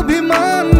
অভিমান